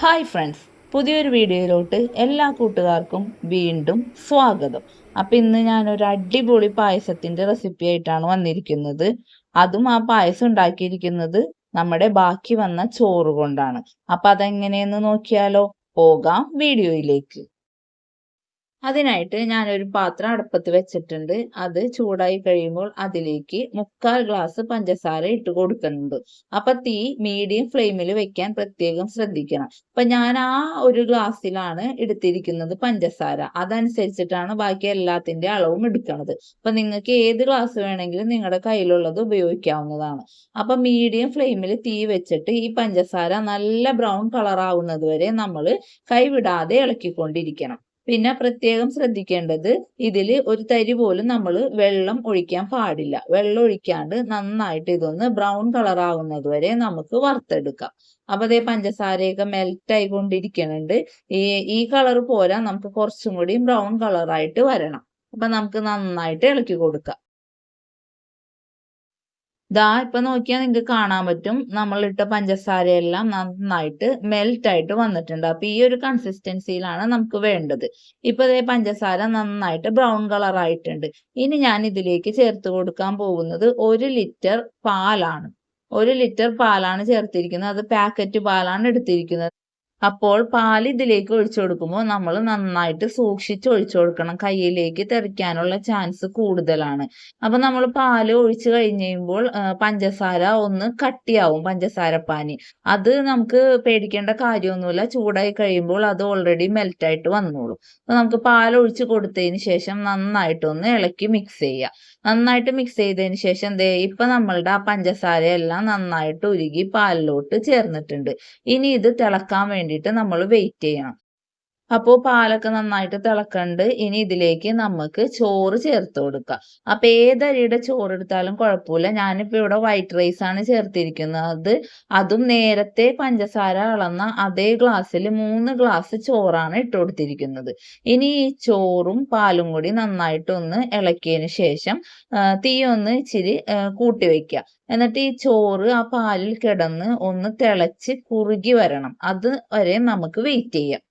Hi friends പുതിയൊരു വീഡിയോയിലോട്ട് എല്ലാ കൂട്ടുകാർക്കും വീണ്ടും സ്വാഗതം. അപ്പം ഇന്ന് ഞാനൊരു അടിപൊളി പായസത്തിന്റെ റെസിപ്പി ആയിട്ടാണ് വന്നിരിക്കുന്നത്. അതും ആ പായസം ഉണ്ടാക്കിയിരിക്കുന്നത് നമ്മുടെ ബാക്കി വന്ന ചോറ് കൊണ്ടാണ്. അപ്പം അതെങ്ങനെയെന്ന് നോക്കിയാലോ? പോകാം വീഡിയോയിലേക്ക്. അതിനായിട്ട് ഞാനൊരു പാത്രം അടുപ്പത്ത് വെച്ചിട്ടുണ്ട്. അത് ചൂടായി കഴിയുമ്പോൾ അതിലേക്ക് മുക്കാൽ ഗ്ലാസ് പഞ്ചസാര ഇട്ട് കൊടുക്കുന്നുണ്ട്. അപ്പൊ തീ മീഡിയം ഫ്ലെയിമിൽ വെക്കാൻ പ്രത്യേകം ശ്രദ്ധിക്കണം. അപ്പൊ ഞാൻ ആ ഒരു ഗ്ലാസ്സിലാണ് എടുത്തിരിക്കുന്നത് പഞ്ചസാര. അതനുസരിച്ചിട്ടാണ് ബാക്കി എല്ലാത്തിന്റെ അളവും എടുക്കുന്നത് അപ്പൊ നിങ്ങൾക്ക് ഏത് ഗ്ലാസ് വേണമെങ്കിലും നിങ്ങളുടെ കയ്യിലുള്ളത് ഉപയോഗിക്കാവുന്നതാണ്. അപ്പൊ മീഡിയം ഫ്ലെയിമിൽ തീ വെച്ചിട്ട് ഈ പഞ്ചസാര നല്ല ബ്രൗൺ കളർ ആവുന്നത് വരെ നമ്മൾ കൈവിടാതെ ഇളക്കിക്കൊണ്ടിരിക്കണം. പിന്നെ പ്രത്യേകം ശ്രദ്ധിക്കേണ്ടത് ഇതിൽ ഒരു തരി പോലും നമ്മൾ വെള്ളം ഒഴിക്കാൻ പാടില്ല. വെള്ളം ഒഴിക്കാണ്ട് നന്നായിട്ട് ഇതൊന്ന് ബ്രൗൺ കളർ ആവുന്നത് വരെ നമുക്ക് വറുത്തെടുക്കാം. അപ്പൊ അതേ പഞ്ചസാരയൊക്കെ മെൽറ്റ് ആയിക്കൊണ്ടിരിക്കുന്നുണ്ട് ഈ ഈ കളർ പോരാ നമുക്ക് കുറച്ചും കൂടി ബ്രൗൺ കളറായിട്ട് വരണം. അപ്പൊ നമുക്ക് നന്നായിട്ട് ഇളക്കി കൊടുക്കാം. ദാ ഇപ്പൊ നോക്കിയാൽ നിങ്ങൾക്ക് കാണാൻ പറ്റും. നമ്മളിട്ട പഞ്ചസാര പഞ്ചസാരയെല്ലാം നന്നായിട്ട് മെൽറ്റ് ആയിട്ട് വന്നിട്ടുണ്ട്. അപ്പൊ ഈ ഒരു കൺസിസ്റ്റൻസിയിലാണ് നമുക്ക് വേണ്ടത്. ഇപ്പൊ ഇതേ പഞ്ചസാര നന്നായിട്ട് ബ്രൗൺ കളർ ആയിട്ടുണ്ട് ഇനി ഞാൻ ഇതിലേക്ക് ചേർത്ത് കൊടുക്കാൻ പോകുന്നത് ഒരു ലിറ്റർ പാലാണ്. ഒരു ലിറ്റർ പാലാണ് ചേർത്തിരിക്കുന്നത്. അത് പാക്കറ്റ് പാലാണ് എടുത്തിരിക്കുന്നത്. അപ്പോൾ പാൽ ഇതിലേക്ക് ഒഴിച്ചു കൊടുക്കുമ്പോൾ നമ്മൾ നന്നായിട്ട് സൂക്ഷിച്ച് ഒഴിച്ചു കൊടുക്കണം. കയ്യിലേക്ക് തെറിക്കാനുള്ള ചാൻസ് കൂടുതലാണ്. അപ്പൊ നമ്മൾ പാൽ ഒഴിച്ചു കഴിഞ്ഞ് കഴിയുമ്പോൾ പഞ്ചസാര ഒന്ന് കട്ടിയാവും പഞ്ചസാര പാനി അത് നമുക്ക് പേടിക്കേണ്ട കാര്യമൊന്നുമില്ല. ചൂടായി കഴിയുമ്പോൾ അത് ഓൾറെഡി മെൽറ്റായിട്ട് വന്നോളും. അപ്പൊ നമുക്ക് പാൽ ഒഴിച്ചു കൊടുത്തതിന് ശേഷം നന്നായിട്ട് ഒന്ന് ഇളക്കി മിക്സ് ചെയ്യുക. നന്നായിട്ട് മിക്സ് ചെയ്തതിന് ശേഷം ദേ ഇപ്പൊ നമ്മളുടെ ആ പഞ്ചസാര എല്ലാം നന്നായിട്ട് ഉരുകി പാലിലോട്ട് ചേർന്നിട്ടുണ്ട്. ഇനി ഇത് തിളക്കാൻ വേണ്ടിയിട്ട് നമ്മൾ വെയിറ്റ് ചെയ്യണം. അപ്പോൾ പാലൊക്കെ നന്നായിട്ട് തിളക്കണ്ട്. ഇനി ഇതിലേക്ക് നമുക്ക് ചോറ് ചേർത്ത് കൊടുക്കാം. അപ്പൊ ഏതരിയുടെ ചോറ് എടുത്താലും കുഴപ്പമില്ല. ഞാനിപ്പോ ഇവിടെ വൈറ്റ് റൈസ് ആണ് ചേർത്തിരിക്കുന്നത്. അതും നേരത്തെ പഞ്ചസാര അളന്ന അതേ ഗ്ലാസ്സിൽ മൂന്ന് ഗ്ലാസ് ചോറാണ് ഇട്ട് കൊടുത്തിരിക്കുന്നത്. ഇനി ഈ ചോറും പാലും കൂടി നന്നായിട്ടൊന്ന് ഇളക്കിയതിന് ശേഷം തീ ഒന്ന് ഇച്ചിരി കൂട്ടി വെക്കുക. എന്നിട്ട് ഈ ചോറ് ആ പാലിൽ കിടന്ന് ഒന്ന് തിളച്ച് കുറുകി വരണം. അത് വരെ നമുക്ക് വെയിറ്റ് ചെയ്യാം.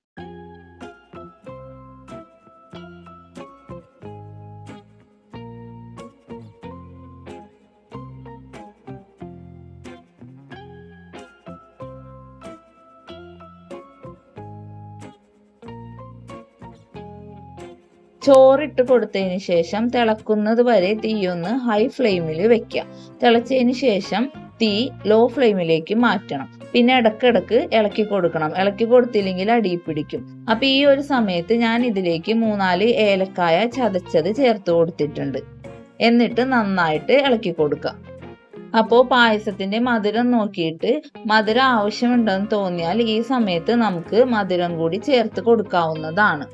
ചോറിട്ട് കൊടുത്തതിന് ശേഷം തിളക്കുന്നത് വരെ തീയൊന്ന് ഹൈ ഫ്ലെയിമിൽ വെക്കുക തിളച്ചതിന് ശേഷം തീ ലോ ഫ്ലെയിമിലേക്ക് മാറ്റണം. പിന്നെ ഇടക്കിടക്ക് ഇളക്കി കൊടുക്കണം. ഇളക്കി കൊടുത്തില്ലെങ്കിൽ അടി പിടിക്കും. അപ്പൊ ഈ ഒരു സമയത്ത് ഞാൻ ഇതിലേക്ക് മൂന്നാൽ ഏലക്കായ ചതച്ചത് ചേർത്ത് കൊടുത്തിട്ടുണ്ട്. എന്നിട്ട് നന്നായിട്ട് ഇളക്കി കൊടുക്കുക അപ്പോൾ പായസത്തിന്റെ മധുരം നോക്കിയിട്ട് മധുരം ആവശ്യമുണ്ടെന്ന് തോന്നിയാൽ ഈ സമയത്ത് നമുക്ക് മധുരം കൂടി ചേർത്ത് കൊടുക്കാവുന്നതാണ്.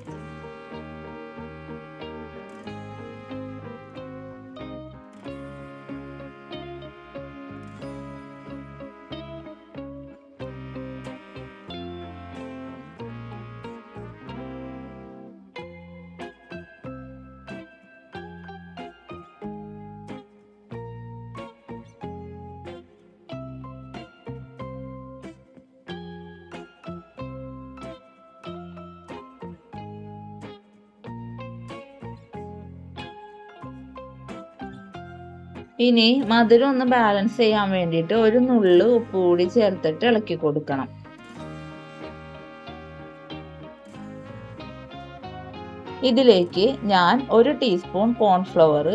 ഇനി മധുരം ഒന്ന് ബാലൻസ് ചെയ്യാൻ വേണ്ടിയിട്ട് ഒരു നുള്ളു ഉപ്പ് കൂടി ചേർത്തിട്ട് ഇളക്കി കൊടുക്കണം. ഇതിലേക്ക് ഞാൻ ഒരു ടീസ്പൂൺ കോൺഫ്ലവർ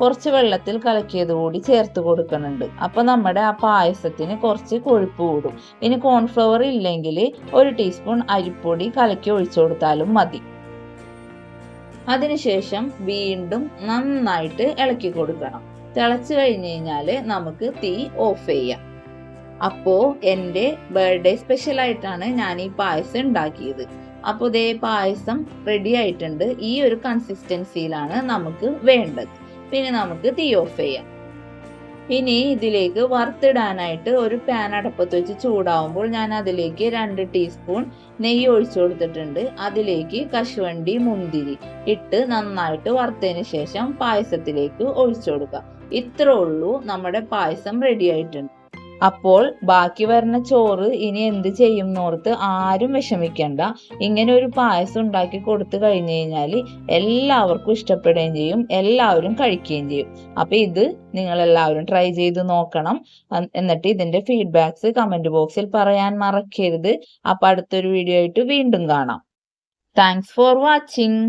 കുറച്ച് വെള്ളത്തിൽ കലക്കിയത് കൂടി ചേർത്ത് കൊടുക്കുന്നുണ്ട്. അപ്പോൾ നമ്മുടെ ആ പായസത്തിന് കുറച്ച് കൊഴുപ്പ് കൂടും. ഇനി കോൺഫ്ലവർ ഇല്ലെങ്കിൽ ഒരു ടീസ്പൂൺ അരിപ്പൊടി കലക്കി ഒഴിച്ചു കൊടുത്താലും മതി. അതിനുശേഷം വീണ്ടും നന്നായിട്ട് ഇളക്കി കൊടുക്കണം. തിളച്ചു കഴിഞ്ഞ് കഴിഞ്ഞാൽ നമുക്ക് തീ ഓഫ് ചെയ്യാം. അപ്പോൾ എന്റെ ബർത്ത്ഡേ സ്പെഷ്യൽ ആയിട്ടാണ് ഞാൻ ഈ പായസം ഉണ്ടാക്കിയത്. അപ്പോൾ ഇതേ പായസം റെഡി ആയിട്ടുണ്ട്. ഈ ഒരു കൺസിസ്റ്റൻസിയിലാണ് നമുക്ക് വേണ്ടത്. പിന്നെ നമുക്ക് തീ ഓഫ് ചെയ്യാം. ഇനി ഇതിലേക്ക് വറുത്തിടാനായിട്ട് ഒരു പാൻ അടപ്പത്ത് വെച്ച് ചൂടാവുമ്പോൾ ഞാൻ അതിലേക്ക് രണ്ട് ടീസ്പൂൺ നെയ്യ് ഒഴിച്ചു കൊടുത്തിട്ടുണ്ട്. അതിലേക്ക് കശുവണ്ടി മുന്തിരി ഇട്ട് നന്നായിട്ട് വറുത്തതിന് ശേഷം പായസത്തിലേക്ക് ഒഴിച്ചു കൊടുക്കുക ഇത്രേ ഉള്ളൂ. നമ്മുടെ പായസം റെഡി ആയിട്ടുണ്ട്. അപ്പോൾ ബാക്കി വരുന്ന ചോറ് ഇനി എന്ത് ചെയ്യും എന്നോർത്ത് ആരും വിഷമിക്കണ്ട. ഇങ്ങനെ ഒരു പായസം ഉണ്ടാക്കി കൊടുത്തു കഴിഞ്ഞു കഴിഞ്ഞാൽ എല്ലാവർക്കും ഇഷ്ടപ്പെടുകയും ചെയ്യും. എല്ലാവരും കഴിക്കുകയും ചെയ്യും. അപ്പൊ ഇത് നിങ്ങൾ എല്ലാവരും ട്രൈ ചെയ്ത് നോക്കണം. എന്നിട്ട് ഇതിന്റെ ഫീഡ്ബാക്സ് കമന്റ് ബോക്സിൽ പറയാൻ മറക്കരുത്. അപ്പൊ അടുത്തൊരു വീഡിയോ ആയിട്ട് വീണ്ടും കാണാം. Thanks for watching